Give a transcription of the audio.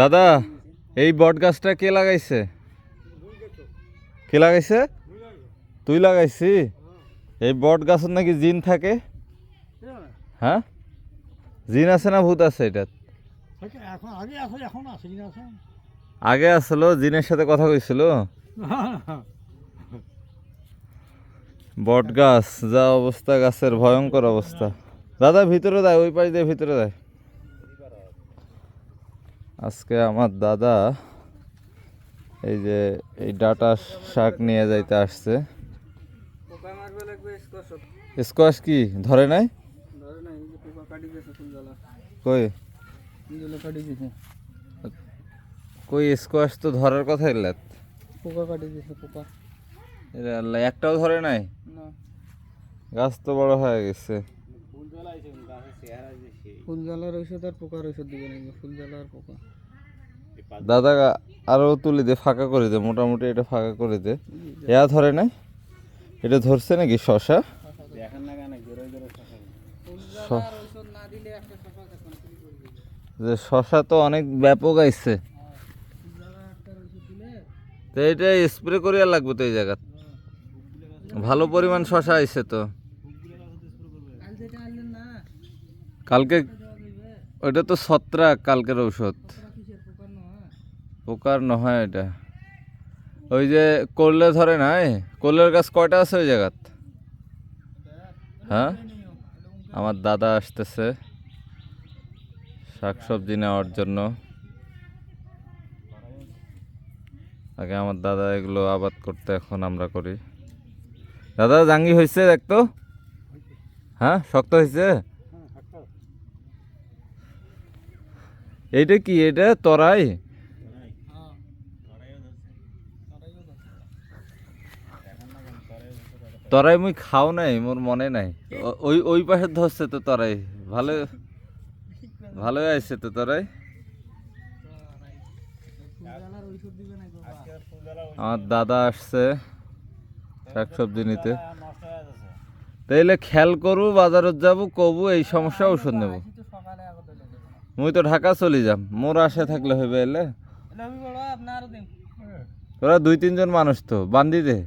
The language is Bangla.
দাদা, এই বট গাছটা কে লাগাইছে? কে লাগাইছে? তুই লাগাইছি? এই বট গাছের নাকি জিন থাকে? হ্যাঁ? জিন আছে না ভূত আছে এটা আগে আসলো, জিনের সাথে কথা কইছিল। বট গাছ, যা অবস্থা, গাছের ভয়ঙ্কর অবস্থা। দাদা, ভিতরে দেয় ওই পাশ দিয়ে ভিতরে দেয় আজকে আমার দাদা এই যে এই ডাটা শাক নিয়ে যাইতে আসছে। স্কোয়াশ কি? ধরে নাই? কই? কই স্কোয়াশ তো ধরার কথা এলাত পোকা কাটি গেছে পোকা। এরে আল্লাহ একটাও ধরে নাই? গাছ তো বড় হয়ে গেছে। ফুল জ্বালার ঔষধ আর পোকার ঔষধ দিবে নাকি? ফুল জ্বালা আর পোকা। দাদা গা- আরও তুলি দে ফাঁকা করে দে মোটামুটি এটা ফাঁকা করে দে। এয়া ধরে নাই এটা ধরছে নাকি শশা? না না যে শশা তো অনেক ব্যাপক আইছে ফুল জ্বালা একটা ঔষধ দিলে তো এটা স্প্রে করিয়া লাগবে তো এই জায়গা ভালো পরিমাণ শশা আইছে তো। কালকে ওইটা তো ছত্রাক কালকের ঔষধ। পোকার নহয় এটা। ওই যে করলে ধরে নাই করলের গাছ কয়টা আছে ওই জায়গাত? হ্যাঁ? আমার দাদা আসতেছে শাকসবজি নেওয়ার জন্য। আগে আমার দাদা এগুলো আবাদ করতে, এখন আমরা করি। দাদা, জাঙ্গি হয়েছে দেখতো হ্যাঁ শক্ত হয়েছে এইটা কি? এটা তরাই? তরাই মুই খাও নাই, মোর মনে নাই। ওই ওই পাশে ধরছে তো তরাই। ভালো ভালো আইছে তো তরাই। আমার দাদা আসছে শাকসবজি নিতে। তাইলে খেয়াল করব বাজারত যাব, কবু, এই সমস্যা ওষুধ নেব। মুই তো ঢাকা চলে যাম। মোর আশা থাকলে হইবে এলে। তোরা দুই তিনজন মানুষ তো বান্দি দে।